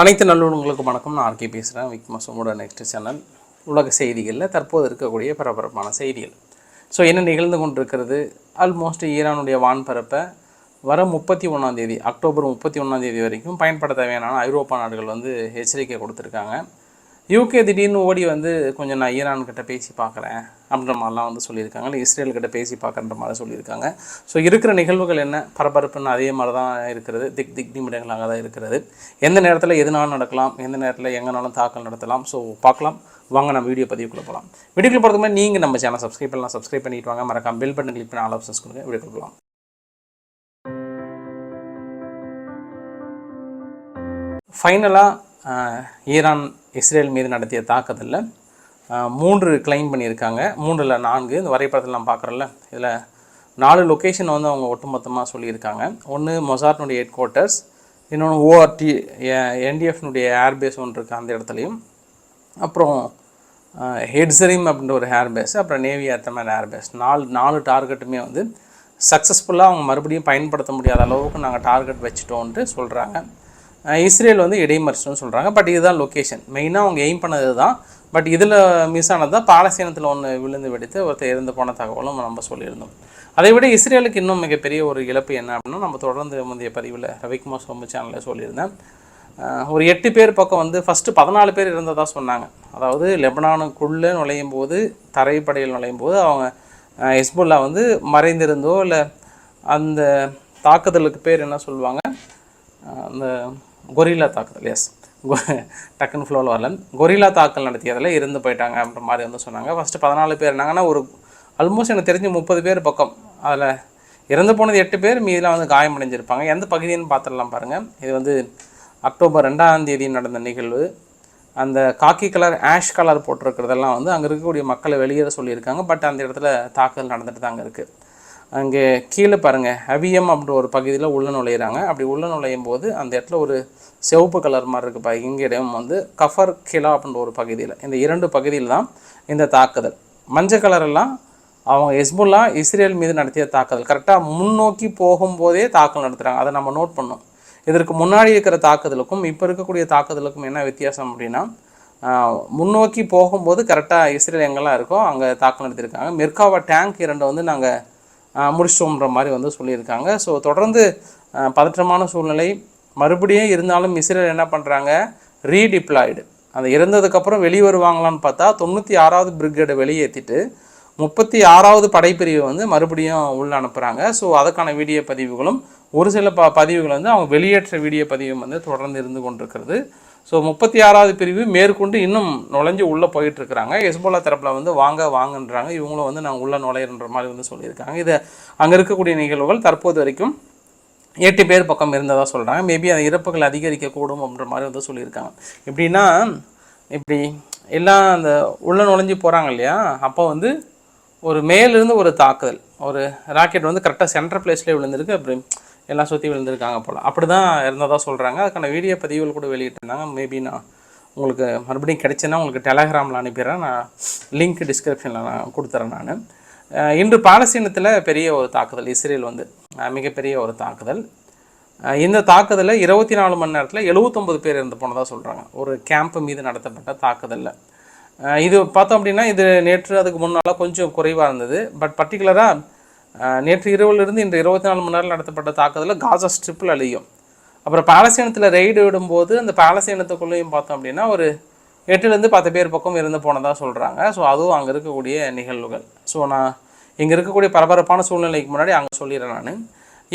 அனைத்து நல்லுணங்களுக்கும் வணக்கம். நான் ஆர்கே பேசுகிறேன் விக்மசோமோட நெக்ஸ்ட் சேனல் உலக செய்திகளில் தற்போது இருக்கக்கூடிய பரபரப்பான செய்திகள். ஸோ என்ன நிகழ்ந்து கொண்டிருக்கிறது? ஆல்மோஸ்ட் ஈரானுடைய வான்பரப்பை வர முப்பத்தி ஒன்றாந்தேதி அக்டோபர் முப்பத்தி ஒன்றாந்தேதி வரைக்கும் பயன்பட தேவையான ஐரோப்பா நாடுகள் வந்து எச்சரிக்கை கொடுத்துருக்காங்க. யூகே திடீர்னு ஓடி வந்து கொஞ்சம் நான் ஈரான் பேசி பார்க்குறேன் அப்படின்ற மாதிரிலாம் வந்து சொல்லியிருக்காங்க. இல்லை இஸ்ரேல் கிட்ட பேசி பார்க்குற மாதிரி சொல்லியிருக்காங்க. ஸோ இருக்கிற நிகழ்வுகள் என்ன? பரபரப்புன்னு அதே மாதிரி தான் இருக்கிறது. திக் திக் நிமிடங்களாக தான் இருக்கிறது. எந்த நேரத்தில் எதுனாலும் நடக்கலாம் எந்த நேரத்தில் எங்கேனாலும் தாக்கல் நடத்தலாம். ஸோ பார்க்கலாம். வாங்க நம்ம வீடியோ பதிவுக்குள்ளே போகலாம் வீடியோக்குள்ள போகிறதுக்கு மாதிரி நீங்கள் நம்ம சேனல் சப்ஸ்கிரைப் பண்ணலாம். சப்ஸ்கிரைப் பண்ணிட்டு வாங்க. மறக்காம பில் பட்டன் கிளிக் பண்ணி ஆல் ஆப்ஷன்ஸ் கொடுங்க. வீடியோ கொடுக்கலாம் ஃபைனலாக ஈரான் இஸ்ரேல் மீது நடத்திய தாக்குதலில். மூன்று கிளைம் பண்ணியிருக்காங்க. மூன்றில் நான்கு. இந்த வரைபடத்தில் நான் பார்க்குறோம்ல இதில் நாலு லொக்கேஷன் வந்து அவங்க ஒட்டுமொத்தமாக சொல்லியிருக்காங்க. ஒன்று மொசார்ட்னுடைய ஹெட் குவார்ட்டர்ஸ் இன்னொன்று ஓஆர்டி என்டிஎஃப்னுடைய ஏர்பேஸ் ஒன்று இருக்குது அந்த இடத்துலையும். அப்புறம் ஹெட்ஸரிம் அப்படின்ற ஒரு ஏர்பேஸ் அப்புறம் நேவி ஏத்தமேன் ஏர்பேஸ் நாலு நாலு டார்கெட்டுமே வந்து சக்ஸஸ்ஃபுல்லாக அவங்க மறுபடியும் பயன்படுத்த முடியாத அளவுக்கு நாங்கள் டார்கெட் வச்சுட்டோன்ட்டு சொல்கிறாங்க இஸ்ரேல் வந்து இடைமறிச்சுன்னு சொல்கிறாங்க பட் இதுதான் லொக்கேஷன் மெயினாக அவங்க எய்ம் பண்ணது தான் பட் இதில் மிஸ் ஆனது தான் பாலஸ்தீனத்தில் ஒன்று விழுந்து வெடித்து ஒருத்தர் இறந்து போன தகவலும் நம்ம சொல்லியிருந்தோம். அதை விட இஸ்ரேலுக்கு இன்னும் மிகப்பெரிய ஒரு இழப்பு என்ன அப்படின்னா நம்ம தொடர்ந்து முந்தைய பதிவில் ரவிக்குமார் சோமு சேனலில் சொல்லியிருந்தேன். ஒரு எட்டு பேர் பக்கம் வந்து ஃபஸ்ட்டு பதினாலு பேர் இருந்ததாக சொன்னாங்க. அதாவது லெபனானுக்குள்ளே நுழையும் போது தரைப்படையில் நுழையும் போது அவங்க அஹ் ஹெஸ்புல்லா வந்து மறைந்திருந்தோ இல்லை அந்த தாக்குதலுக்கு பேர் என்ன சொல்லுவாங்க? அந்த கொரில்லா தாக்குதல் எஸ் டக்குன்னு ஃப்ளோவில் வரல. கொரில்லா தாக்கல் நடத்தியதில் இருந்து போயிட்டாங்க அப்படின்ற மாதிரி வந்து சொன்னாங்க. ஃபஸ்ட்டு பதினாலு பேர் இருந்தாங்கன்னா ஒரு ஆல்மோஸ்ட் எனக்கு தெரிஞ்சு முப்பது பேர் பக்கம் அதில் இறந்து போனது எட்டு பேர் மீதிலாம் வந்து காயமடைஞ்சிருப்பாங்க எந்த பகுதின்னு பார்த்துடலாம் பாருங்கள் இது வந்து அக்டோபர் ரெண்டாம் தேதி நடந்த நிகழ்வு. அந்த காக்கி கலர் ஆஷ் கலர் போட்டிருக்கிறதெல்லாம் வந்து அங்கே இருக்கக்கூடிய மக்களை வெளியேற சொல்லியிருக்காங்க. பட் அந்த இடத்துல தாக்குதல் நடந்துட்டு தாங்க இருக்குது அங்கே கீழே பாருங்கள் ஹவியம் அப்படின்ற ஒரு பகுதியில் உள்ள நுழையிறாங்க. அப்படி உள்ள நுழையும் போது அந்த இடத்துல ஒரு சிவப்பு கலர் மாதிரி இருக்குப்பா இங்கே இடம் வந்து கஃபர் கிலா அப்படின்ற ஒரு பகுதியில் இந்த இரண்டு பகுதியில் தான் இந்த தாக்குதல். மஞ்சள் கலரெல்லாம் அவங்க ஹெஸ்புல்லா இஸ்ரேல் மீது நடத்திய தாக்குதல். கரெக்டாக முன்னோக்கி போகும்போதே தாக்குதல் நடத்துகிறாங்க அதை நம்ம நோட் பண்ணோம் இதற்கு முன்னாடி இருக்கிற தாக்குதலுக்கும் இப்போ இருக்கக்கூடிய தாக்குதலுக்கும் என்ன வித்தியாசம் அப்படின்னா முன்னோக்கி போகும்போது கரெக்டாக இஸ்ரேல் எங்கெல்லாம் இருக்கோ அங்கே தாக்குதல் நடத்தியிருக்காங்க. மெர்காவா டேங்க் இரண்டை வந்து நாங்கள் முடிச்சிட்டோம்ன்ற மாதிரி வந்து சொல்லியிருக்காங்க. ஸோ தொடர்ந்து பதற்றமான சூழ்நிலை. மறுபடியும் இருந்தாலும் இஸ்ரேல் என்ன பண்ணுறாங்க ரீடிப்ளாய்டு அந்த இறந்ததுக்கப்புறம் வெளியே வருவாங்களான்னு பார்த்தா தொண்ணூற்றி ஆறாவது பிரிகேடை வெளியேற்றிட்டு முப்பத்தி ஆறாவது படைப்பிரிவை வந்து மறுபடியும் உள்ள அனுப்புகிறாங்க ஸோ அதுக்கான வீடியோ பதிவுகளும் ஒரு சில ப பதிவுகள் வந்து அவங்க வெளியேற்ற வீடியோ பதிவும் வந்து தொடர்ந்து இருந்து கொண்டிருக்கிறது. ஸோ முப்பத்தி ஆறாவது பிரிவு மேற்கொண்டு இன்னும் நுழைஞ்சு உள்ளே போயிட்டு இருக்கிறாங்க எஸ்போலா தரப்பில் வந்து வாங்க வாங்கன்றாங்க. இவங்களும் வந்து நாங்கள் உள்ளே நுழையிறன்ற மாதிரி வந்து சொல்லியிருக்காங்க. இது அங்கே இருக்கக்கூடிய நிகழ்வுகள் தற்போது வரைக்கும் எட்டு பேர் பக்கம் இருந்ததாக சொல்கிறாங்க மேபி அந்த இறப்புகள் அதிகரிக்கக்கூடும் அப்படின்ற மாதிரி வந்து சொல்லியிருக்காங்க. எப்படின்னா இப்படி எல்லாம் அந்த உள்ள நுழைஞ்சு போகிறாங்க இல்லையா? அப்போ வந்து ஒரு மேலிருந்து ஒரு தாக்குதல். ஒரு ராக்கெட் வந்து கரெக்டாக சென்டர் பிளேஸ்லேயே விழுந்திருக்கு. அப்படி எல்லாம் சுற்றி விழுந்திருக்காங்க போல். அப்படி தான் இருந்ததாக சொல்கிறாங்க அதுக்கான வீடியோ பதிவுகள் கூட வெளியிட்டிருந்தாங்க. மேபி நான் உங்களுக்கு மறுபடியும் கிடைச்சேன்னா உங்களுக்கு டெலகிராமில் அனுப்பிடுறேன். நான் லிங்க் டிஸ்கிரிப்ஷனில் நான் கொடுத்துறேன் நான். இன்று பாலஸ்தீனத்தில் பெரிய ஒரு தாக்குதல் இஸ்ரேல் வந்து மிகப்பெரிய ஒரு தாக்குதல். இந்த தாக்குதலில் இருபத்தி நாலு மணி நேரத்தில் எழுபத்தொம்பது பேர் இறந்து போனதாக சொல்கிறாங்க ஒரு கேம்ப் மீது நடத்தப்பட்ட தாக்குதலில். இது பார்த்தோம் அப்படின்னா இது நேற்று அதுக்கு முன்னால் கொஞ்சம் குறைவாக இருந்தது. பட் பர்டிகுலராக நேற்று இரவிலிருந்து இன்று இருபத்தி நாலு மணி நேரம் நடத்தப்பட்ட தாக்குதலில் காசா ஸ்ட்ரிப்பில் அழியும். அப்புறம் பாலஸ்தீனத்தில் ரெய்டு விடும்போது அந்த பாலஸ்தீனத்துக்குள்ளேயும் பார்த்தோம் அப்படின்னா ஒரு எட்டுலேருந்து பத்து பேர் பக்கம் இருந்து போனதாக சொல்கிறாங்க ஸோ அதுவும் அங்கே இருக்கக்கூடிய நிகழ்வுகள். ஸோ நான் இங்கே இருக்கக்கூடிய பரபரப்பான சூழ்நிலைக்கு முன்னாடி அங்கே சொல்லிடுறேன் நான்.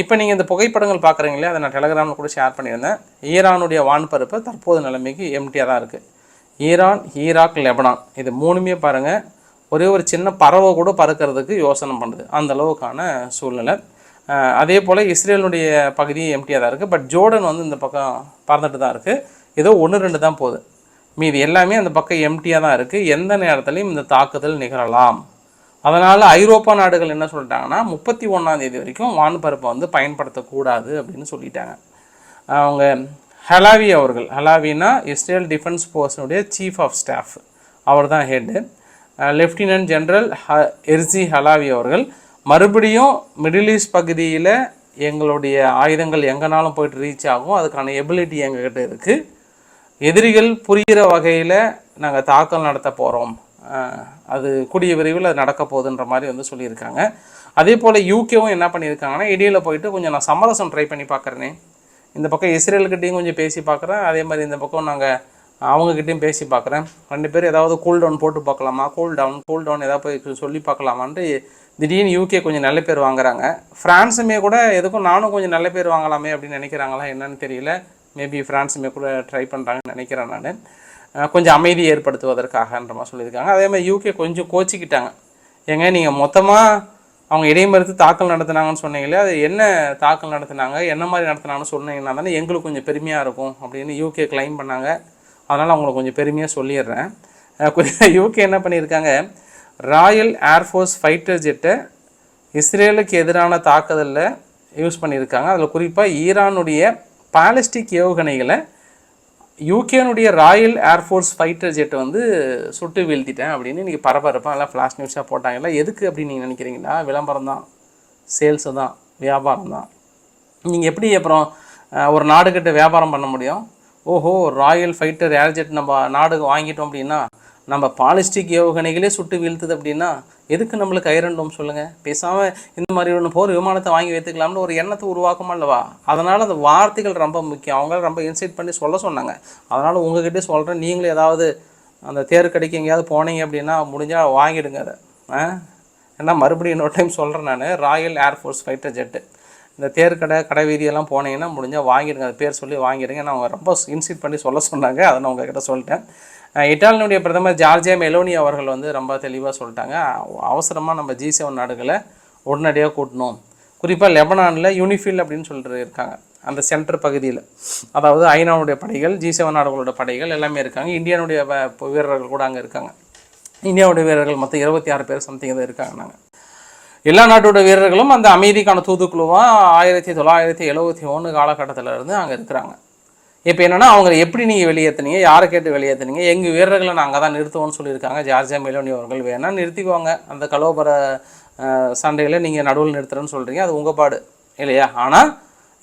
இப்போ நீங்கள் இந்த புகைப்படங்கள் பார்க்குறீங்களே அதை நான் டெலகிராமில் கூட ஷேர் பண்ணியிருந்தேன். ஈரானுடைய வான்பரப்பு தற்போது நிலைமைக்கு எம்டியாக தான் இருக்குது ஈரான் ஈராக் லெபனான். இது மூணுமே பாருங்கள் ஒரே ஒரு சின்ன பறவை கூட பறக்கிறதுக்கு யோசனை பண்ணுது. அந்த அளவுக்கான சூழ்நிலை. அதே போல் இஸ்ரேலுடைய பகுதி எம்டியாக தான் இருக்குது பட் ஜோர்டன் வந்து இந்த பக்கம் பறந்துட்டு தான் இருக்குது ஏதோ ஒன்று ரெண்டு தான் போகுது. மீதி எல்லாமே அந்த பக்கம் எம்டியாக தான் இருக்குது எந்த நேரத்துலையும் இந்த தாக்குதல் நிகழலாம். அதனால் ஐரோப்பா நாடுகள் என்ன சொல்லிட்டாங்கன்னா முப்பத்தி ஒன்றாம் தேதி வரைக்கும் வான்பரப்பை வந்து பயன்படுத்தக்கூடாது அப்படின்னு சொல்லிட்டாங்க. அவங்க ஹலாவி அவர்கள். ஹலாவினா இஸ்ரேல் டிஃபென்ஸ் ஃபோர்ஸினுடைய சீஃப் ஆஃப் ஸ்டாஃப் அவர் தான் ஹெட்டு லெஃப்டினன்ட் ஜெனரல் ஹ எர்சி ஹலாவி அவர்கள். மறுபடியும் மிடில் ஈஸ்ட் பகுதியில் எங்களுடைய ஆயுதங்கள் எங்கேனாலும் போயிட்டு ரீச் ஆகும். அதுக்கான எபிலிட்டி எங்ககிட்ட இருக்குது எதிரிகள் புரிகிற வகையில் நாங்கள் தாக்கல் நடத்த போகிறோம் அது கூடிய விரைவில் அது நடக்க போகுதுன்ற மாதிரி வந்து சொல்லியிருக்காங்க. அதே போல் யூகேவும் என்ன பண்ணியிருக்காங்கன்னா இடையில் போயிட்டு கொஞ்சம் நான் சமரசம் ட்ரை பண்ணி பார்க்குறேனே. இந்த பக்கம் இஸ்ரேல்கிட்டையும் கொஞ்சம் பேசி பார்க்குறேன். அதே மாதிரி இந்த பக்கம் நாங்கள் அவங்கக்கிட்டையும் பேசி பார்க்குறேன். ரெண்டு பேரும் ஏதாவது கூல் டவுன் போட்டு பார்க்கலாமா? கூல் டவுன் கூல் டவுன் ஏதாவது போய் சொல்லி பார்க்கலாமான்ட்டு திடீர்னு யூகே கொஞ்சம் நல்ல பேர் வாங்குறாங்க. ஃப்ரான்ஸுமே கூட எதுக்கும் நானும் கொஞ்சம் நல்ல பேர் வாங்கலாமே அப்படின்னு நினைக்கிறாங்களா என்னன்னு தெரியல. மேபி ஃப்ரான்ஸுமே கூட ட்ரை பண்ணுறாங்கன்னு நினைக்கிறேன் நான். கொஞ்சம் அமைதி ஏற்படுத்துவதற்காகன்ற மாதிரி சொல்லியிருக்காங்க. அதே மாதிரி யூகே கொஞ்சம் கோச்சிக்கிட்டாங்க. ஏங்க நீங்கள் மொத்தமாக அவங்க இடைமறுத்து தாக்கல் நடத்துனாங்கன்னு சொன்னீங்களே அது என்ன தாக்கல் நடத்துனாங்க? என்ன மாதிரி நடத்துனாங்கன்னு சொன்னீங்கன்னா தானே எங்களுக்கு கொஞ்சம் பெருமையாக இருக்கும் அப்படின்னு யூகே கிளைம் பண்ணாங்க. அதனால் அவங்களுக்கு கொஞ்சம் பெருமையாக சொல்லிடுறேன். யூகே என்ன பண்ணியிருக்காங்க? ராயல் ஏர்ஃபோர்ஸ் ஃபைட்டர் ஜெட்டை இஸ்ரேலுக்கு எதிரான தாக்குதலில் யூஸ் பண்ணியிருக்காங்க. அதில் குறிப்பாக ஈரானுடைய பாலிஸ்டிக் ஏவுகணைகளை யூகேனுடைய Royal Air Force fighter jet வந்து சுட்டு வீழ்த்திட்டேன் அப்படின்னு இன்றைக்கி பரபரப்பாக எல்லாம் ஃப்ளாஷ் நியூஸாக போட்டாங்கல்ல எதுக்கு அப்படின்னு நீங்கள் நினைக்கிறீங்களா? விளம்பரம் தான். சேல்ஸு தான். வியாபாரம் தான். நீங்கள் எப்படி அப்புறம் ஒரு நாடுகிட்ட வியாபாரம் பண்ண முடியும்? ஓஹோ ராயல் ஃபைட்டர் ஏர்ஜெட் நம்ம நாடு வாங்கிட்டோம் அப்படின்னா நம்ம பாலிஸ்டிக் ஏவுகணைகளே சுட்டு வீழ்த்துது அப்படின்னா எதுக்கு நம்மளுக்கு ஐரண்டோம் சொல்லுங்கள் பேசாமல் இந்த மாதிரி ஒன்று போர் விமானத்தை வாங்கி வைத்துக்கலாம்னு ஒரு எண்ணத்தை உருவாக்கமா இல்லைவா? அதனால் அந்த வார்த்தைகள் ரொம்ப முக்கியம். அவங்க ரொம்ப இன்சைட் பண்ணி சொல்ல சொன்னாங்க. அதனால் உங்ககிட்டே சொல்கிறேன் நீங்களும் ஏதாவது அந்த தேர் கடைக்கு எங்கேயாவது போனீங்க அப்படின்னா முடிஞ்சால் வாங்கிடுங்க அதை. ஆ? ஏன்னா மறுபடியும் இன்னொரு டைம் சொல்கிறேன் நான். Royal air force fighter jet. இந்த தேர் கடை கடை வீதியெல்லாம் போனீங்கன்னா முடிஞ்சால் வாங்கிடுங்க. அது பேர் சொல்லி வாங்கிடுங்க. நான் அவங்க ரொம்ப இன்சிட் பண்ணி சொல்ல சொன்னாங்க. அதை நான் உங்ககிட்ட சொல்லிட்டேன். இட்டாலியனுடைய பிரதமர் ஜார்ஜியா மெலோனி அவர்கள் வந்து ரொம்ப தெளிவாக சொல்லிட்டாங்க. அவசரமாக நம்ம ஜி செவன் நாடுகளை உடனடியாக கூட்டணும். குறிப்பாக லெபனானில் யூனிஃபில் அப்படின்னு சொல்லிட்டு இருக்காங்க. அந்த சென்டர் பகுதியில். அதாவது ஐநாவுடைய படைகள் ஜி செவன் நாடுகளோட படைகள் எல்லாமே இருக்காங்க. இந்தியானுடைய வீரர்கள் கூட அங்கே இருக்காங்க. இந்தியாவுடைய வீரர்கள் மொத்தம் இருபத்தி ஆறு பேர் சம்திங் தான் இருக்காங்க நாங்கள் எல்லா நாட்டோட வீரர்களும் அந்த அமைதிக்கான தூதுக்குழுவாக ஆயிரத்தி தொள்ளாயிரத்தி எழுபத்தி ஒன்று காலகட்டத்தில் இருந்து அங்கே இருக்கிறாங்க. இப்போ என்னென்னா அவங்க எப்படி நீங்கள் வெளியேற்றுனீங்க யாரை கேட்டு வெளியேற்றுனீங்க எங்கள் வீரர்களை நாங்கள் தான் நிறுத்துவோம்னு சொல்லியிருக்காங்க. ஜார்ஜியா மெலோனி அவர்கள் வேணால் நிறுத்திக்குவாங்க அந்த கலோபர சண்டைகளை நீங்கள் நடுவில் நிறுத்துறேன்னு சொல்கிறீங்க அது உங்கள் பாடு இல்லையா? ஆனால்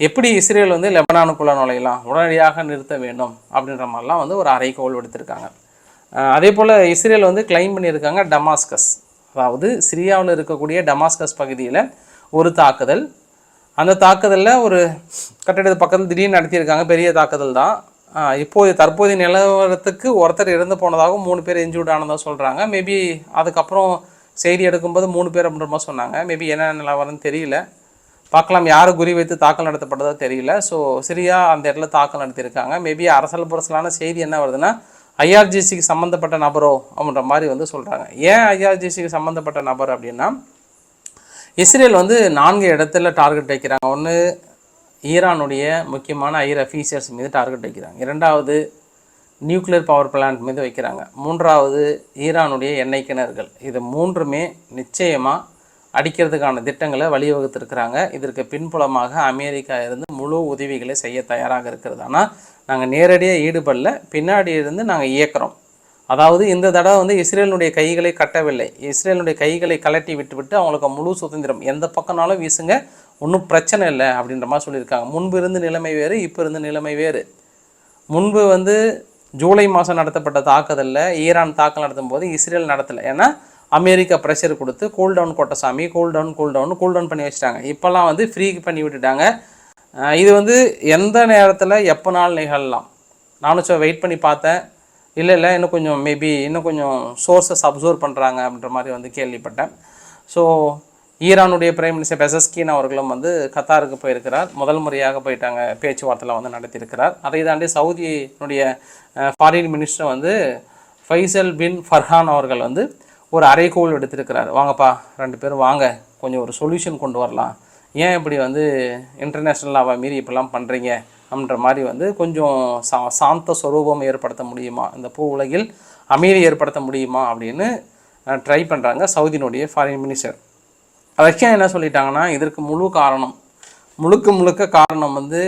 எப்படி இஸ்ரேல் வந்து லெபனானுக்குள்ளே நுழையலாம் உடனடியாக நிறுத்த வேண்டும் அப்படின்ற மாதிரிலாம் வந்து ஒரு அறைகோல் எடுத்திருக்காங்க அதே போல் இஸ்ரேல் வந்து கிளைம் பண்ணியிருக்காங்க டமாஸ்கஸ். அதாவது சிரியாவில் இருக்கக்கூடிய டமாஸ்கஸ் பகுதியில் ஒரு தாக்குதல். அந்த தாக்குதலில் ஒரு கட்டிடத்து பக்கத்தில் திடீர்னு நடத்தியிருக்காங்க. பெரிய தாக்குதல் தான். இப்போது தற்போதைய நிலவரத்துக்கு ஒருத்தர் இறந்து போனதாகவும் மூணு பேர் இன்ஜூர்ட் ஆனதாக சொல்கிறாங்க மேபி அதுக்கப்புறம் செய்தி எடுக்கும்போது மூணு பேர் அப்படின்ற மாதிரி சொன்னாங்க. மேபி என்ன நிலவரம்னு தெரியல. பார்க்கலாம் யார் குறி வைத்து தாக்கல் நடத்தப்பட்டதோ தெரியல. ஸோ சிரியா அந்த இடத்துல தாக்கல் நடத்தியிருக்காங்க. மேபி அரசல் புரசலான செய்தி என்ன வருதுன்னா ஐஆர்ஜிசிக்கு சம்மந்தப்பட்ட நபரோ அப்படின்ற மாதிரி வந்து சொல்கிறாங்க ஏன் ஐஆர்ஜிசிக்கு சம்மந்தப்பட்ட நபர் அப்படின்னா இஸ்ரேல் வந்து நான்கு இடத்துல டார்கெட் வைக்கிறாங்க. ஒன்று ஈரானுடைய முக்கியமான ஐர் அஃபீஷியல்ஸ் மீது டார்கெட் வைக்கிறாங்க. இரண்டாவது நியூக்ளியர் பவர் பிளான்ட் மீது வைக்கிறாங்க. மூன்றாவது ஈரானுடைய எண்ணெய் கிணறுகள். இது மூன்றுமே நிச்சயமாக அடிக்கிறதுக்கான திட்டங்களை வழிவகுத்திருக்கிறாங்க. இதற்கு பின்புலமாக அமெரிக்கா இருந்து முழு உதவிகளை செய்ய தயாராக இருக்கிறது. ஆனால் நாங்கள் நேரடியாக ஈடுபடல. பின்னாடி இருந்து நாங்கள் இயக்குறோம். அதாவது இந்த தடவை வந்து இஸ்ரேலினுடைய கைகளை கட்டவில்லை. இஸ்ரேலினுடைய கைகளை கலட்டி விட்டுவிட்டு அவங்களுக்கு முழு சுதந்திரம். எந்த பக்கம்னாலும் வீசுங்க. ஒன்றும் பிரச்சனை இல்லை அப்படின்ற மாதிரி சொல்லியிருக்காங்க. முன்பு இருந்து நிலைமை வேறு இப்போ இருந்து நிலைமை வேறு. முன்பு வந்து ஜூலை மாதம் நடத்தப்பட்ட தாக்குதலில் ஈரான் தாக்கல் நடத்தும் போது இஸ்ரேல் நடத்தலை. ஏன்னா அமெரிக்கா ப்ரெஷர் கொடுத்து cool down cool down cool down cool down cool down பண்ணி வச்சுட்டாங்க. இப்போல்லாம் வந்து ஃப்ரீ பண்ணி விட்டுட்டாங்க. இது வந்து எந்த நேரத்தில் எப்போனாலும் நிகழலாம்? நானும் சார் வெயிட் பண்ணி பார்த்தேன். இல்லை இல்லை இன்னும் கொஞ்சம் மேபி இன்னும் கொஞ்சம் சோர்ஸஸ் அப்சர்வ் பண்ணுறாங்க அப்படின்ற மாதிரி வந்து கேள்விப்பட்டேன். ஸோ ஈரானுடைய பிரைம் மினிஸ்டர் பெசஸ்கின் அவர்களும் வந்து கத்தாருக்கு போயிருக்கிறார். முதல் முறையாக போயிட்டாங்க பேச்சுவார்த்தையில் வந்து நடத்தியிருக்கிறார். அதை தாண்டி சவுதியினுடைய ஃபாரின் மினிஸ்டர் வந்து ஃபைசல் பின் ஃபர்ஹான் அவர்கள் வந்து ஒரு அறைகோல் எடுத்திருக்கிறார். வாங்கப்பா ரெண்டு பேரும் வாங்க. கொஞ்சம் ஒரு சொல்யூஷன் கொண்டு வரலாம். ஏன் இப்படி வந்து இன்டர்நேஷ்னல் லாவை மீறி இப்படிலாம் பண்ணுறீங்க அப்படின்ற மாதிரி வந்து கொஞ்சம் சா சாந்த ஸ்வரூபம் ஏற்படுத்த முடியுமா? இந்த பூ உலகில் அமைதி ஏற்படுத்த முடியுமா அப்படின்னு ட்ரை பண்ணுறாங்க சவுதியினுடைய ஃபாரின் மினிஸ்டர் ரஷ்யா என்ன சொல்லிட்டாங்கன்னா இதற்கு முழு காரணம் முழுக்க முழுக்க காரணம் வந்து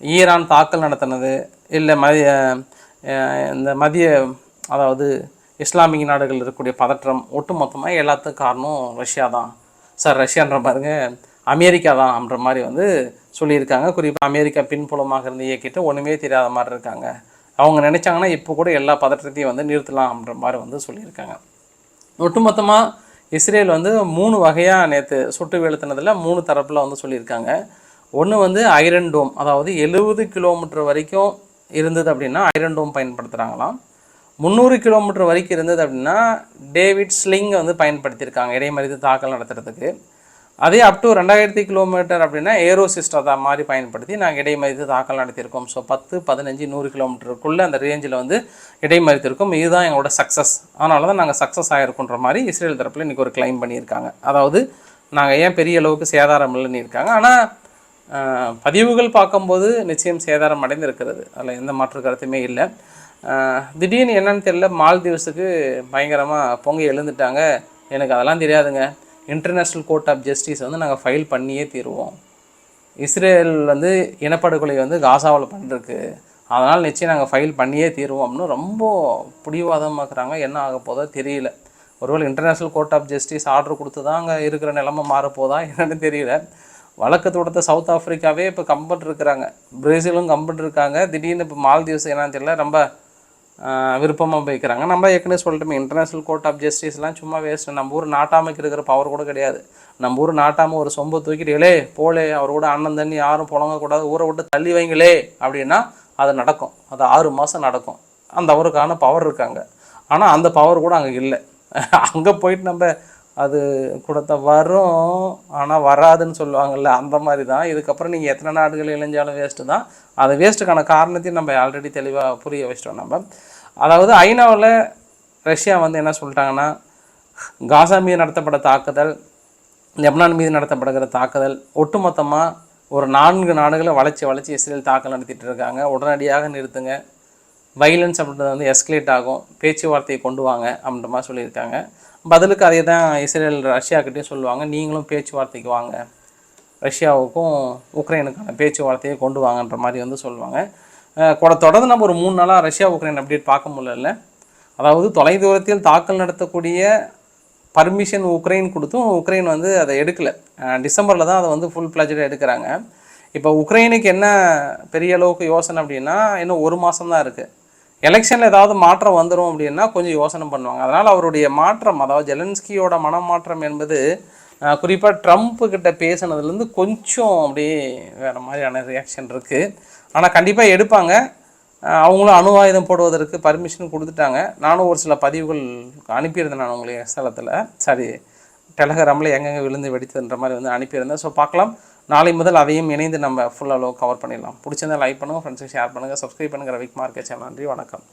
ஈரான் தாக்கல் நடத்தினது இல்லை மதிய இந்த மதிய அதாவது இஸ்லாமிய நாடுகள் இருக்கக்கூடிய பதற்றம் ஒட்டுமொத்தமாக எல்லாத்துக்கும் காரணம் ரஷ்யா தான். சார் ரஷ்யான்ற பாருங்கள் அமெரிக்கா தான் அப்படின்ற மாதிரி வந்து சொல்லியிருக்காங்க. குறிப்பாக அமெரிக்கா பின்புலமாக இருந்து இயக்கிட்டு ஒன்றுமே தெரியாத மாதிரி இருக்காங்க. அவங்க நினச்சாங்கன்னா இப்போ கூட எல்லா பதற்றத்தையும் வந்து நிறுத்தலாம்ன்ற மாதிரி வந்து சொல்லியிருக்காங்க. ஒட்டுமொத்தமாக இஸ்ரேல் வந்து மூணு வகையாக நேற்று சுட்டு வீழ்த்தினதில் மூணு தரப்பில் வந்து சொல்லியிருக்காங்க. ஒன்று வந்து ஐரன் டோம் அதாவது எழுபது கிலோமீட்டர் வரைக்கும் இருந்தது அப்படின்னா ஐரன் டோம் பயன்படுத்துகிறாங்களாம் முந்நூறு கிலோமீட்டர் வரைக்கும் இருந்தது அப்படின்னா டேவிட் ஸ்லிங் வந்து பயன்படுத்தியிருக்காங்க. இடைமறித்து தாக்கல் நடத்துறதுக்கு. அதே அப் டு ரெண்டாயிரத்தி கிலோமீட்டர் அப்படின்னா ஏரோ சிஸ்டத்தை மாதிரி பயன்படுத்தி நாங்கள் இடைமறித்து தாக்கல் நடத்தியிருக்கோம். ஸோ பத்து பதினஞ்சு நூறு கிலோமீட்டருக்குள்ளே அந்த ரேஞ்சில் வந்து இடைமறித்திருக்கோம். இதுதான் எங்களோட சக்ஸஸ் அதனால தான் நாங்கள் சக்ஸஸ் ஆகிருக்குன்ற மாதிரி இஸ்ரேல் தரப்பில் இன்றைக்கி ஒரு கிளைம் பண்ணியிருக்காங்க. அதாவது நாங்கள் ஏன் பெரிய அளவுக்கு சேதாரம் இல்லைன்னு இருக்காங்க. ஆனால் பதிவுகள் பார்க்கும்போது நிச்சயம் சேதாரம் அடைந்திருக்கிறது. அதில் எந்த மாற்று கருத்துமே இல்லை. திடீர்னு என்னன்னு தெரியல. மால்தீவ்ஸுக்கு பயங்கரமாக பொங்கி எழுந்துட்டாங்க. எனக்கு அதெல்லாம் தெரியாதுங்க. இன்டர்நேஷ்னல் கோர்ட் ஆஃப் ஜஸ்டிஸ் வந்து நாங்கள் ஃபைல் பண்ணியே தீருவோம். இஸ்ரேல் வந்து இனப்படுகொலை வந்து காசாவில் பண்ணிருக்கு அதனால் நிச்சயம் நாங்கள் ஃபைல் பண்ணியே தீருவோம்னு ரொம்ப பிடிவாதமாக்குறாங்க. என்ன ஆக போதோ தெரியல. ஒருவேளை international court of justice order கொடுத்து தான் அங்கே இருக்கிற நிலமை மாறப்போதா என்னன்னு தெரியல. வழக்கு தொடுத்த சவுத் ஆஃப்ரிக்காவே இப்போ கம்பன் இருக்கிறாங்க. பிரேசிலும் கம்பன் இருக்காங்க. திடீர்னு இப்போ மால்தீவ்ஸ் என்னன்னு தெரியல. ரொம்ப விருப்பமாக போய்க்கிறாங்க. நம்ம ஏற்கனவே சொல்லிட்டோமே இன்டர்நேஷ்னல் கோர்ட் ஆஃப் ஜஸ்டிஸ்லாம் சும்மா வேஸ்ட் நம்ம ஊர் நாட்டாமைக்கு இருக்கிற பவர் கூட கிடையாது. நம்ம ஊர் நாட்டாமல் ஒரு சொம்பை தூக்கிட்டீங்களே போலே அவர் கூட அண்ணன் தண்ணி யாரும் புழங்கக்கூடாது. ஊரை விட்டு தள்ளி வைங்களே. அப்படின்னா அது நடக்கும். அது ஆறு மாதம் நடக்கும். அந்த அவருக்கான பவர் இருக்காங்க. ஆனால் அந்த பவர் கூட அங்கே இல்லை. அங்கே போயிட்டு நம்ம அது கொடுத்த வரும் ஆனால் வராதுன்னு சொல்லுவாங்கள்ல அந்த மாதிரி தான் இதுக்கப்புறம் நீங்கள் எத்தனை நாடுகள் இளைஞ்சாலும் வேஸ்ட்டு தான். அது வேஸ்ட்டுக்கான காரணத்தையும் நம்ம ஆல்ரெடி தெளிவாக புரிய வச்சிட்டோம் நம்ம. அதாவது ஐநாவில் ரஷ்யா வந்து என்ன சொல்லிட்டாங்கன்னா காசா மீது நடத்தப்பட்ட தாக்குதல் லெப்னான் மீது நடத்தப்படுகிற தாக்குதல் ஒட்டுமொத்தமாக ஒரு நான்கு நாடுகளை வளைச்சி வளைச்சி இஸ்ரேல் தாக்கல் நடத்திட்டு இருக்காங்க. உடனடியாக நிறுத்துங்க. வைலன்ஸ் அப்படின்றது வந்து எஸ்கலேட் ஆகும். பேச்சுவார்த்தையை கொண்டு வாங்க அப்படின்ற மாதிரி சொல்லியிருக்காங்க. பதிலுக்கு அதே தான் இஸ்ரேல் ரஷ்யாக்கிட்டேயும் சொல்லுவாங்க. நீங்களும் பேச்சுவார்த்தைக்கு வாங்க. ரஷ்யாவுக்கும் உக்ரைனுக்கான பேச்சுவார்த்தையை கொண்டு வாங்கன்ற மாதிரி வந்து சொல்லுவாங்க. கூட தொடர்ந்து நம்ம ஒரு மூணு நாளாக ரஷ்யா உக்ரைன் அப்டேட் பார்க்க முடியல. அதாவது தொலைதூரத்தில் தாக்கல் நடத்தக்கூடிய பர்மிஷன் உக்ரைன் கொடுத்தும் உக்ரைன் வந்து அதை எடுக்கலை. டிசம்பரில் தான் அதை வந்து ஃபுல் பிளஜடாக எடுக்கிறாங்க. இப்போ உக்ரைனுக்கு என்ன பெரிய அளவுக்கு யோசனை அப்படின்னா இன்னும் ஒரு மாதம் தான் இருக்குது எலெக்ஷனில் ஏதாவது மாற்றம் வந்துடும் அப்படின்னா கொஞ்சம் யோசனை பண்ணுவாங்க. அதனால் அவருடைய மாற்றம் அதாவது ஜெலன்ஸ்கியோட மனமாற்றம் என்பது குறிப்பாக ட்ரம்ப்பு கிட்ட பேசுனதுலேருந்து கொஞ்சம் அப்படியே வேறு மாதிரியான ரியாக்ஷன் இருக்குது ஆனால் கண்டிப்பாக எடுப்பாங்க. அவங்களும் அணு ஆயுதம் போடுவதற்கு பர்மிஷன் கொடுத்துட்டாங்க. நானும் ஒரு சில பதிவுகள் அனுப்பியிருந்தேன் நான் உங்களுக்கு ஸ்தலத்தில். சாரி டெலகிராமில் எங்கெங்கே விழுந்து வெடித்ததுன்ற மாதிரி வந்து அனுப்பியிருந்தேன். ஸோ பார்க்கலாம். நாளை முதல் அதையும் இணைந்து நம்ம ஃபுல் அளவு கவர் பண்ணிடலாம். பிடிச்சிருந்தா லைக் பண்ணுங்கள் ஃப்ரெண்ட்ஸுக்கு ஷேர் பண்ணுங்கள் சப்ஸ்கிரைப் பண்ணுங்கள் ரவிக்குமார் கேச்சல் நன்றி வணக்கம்.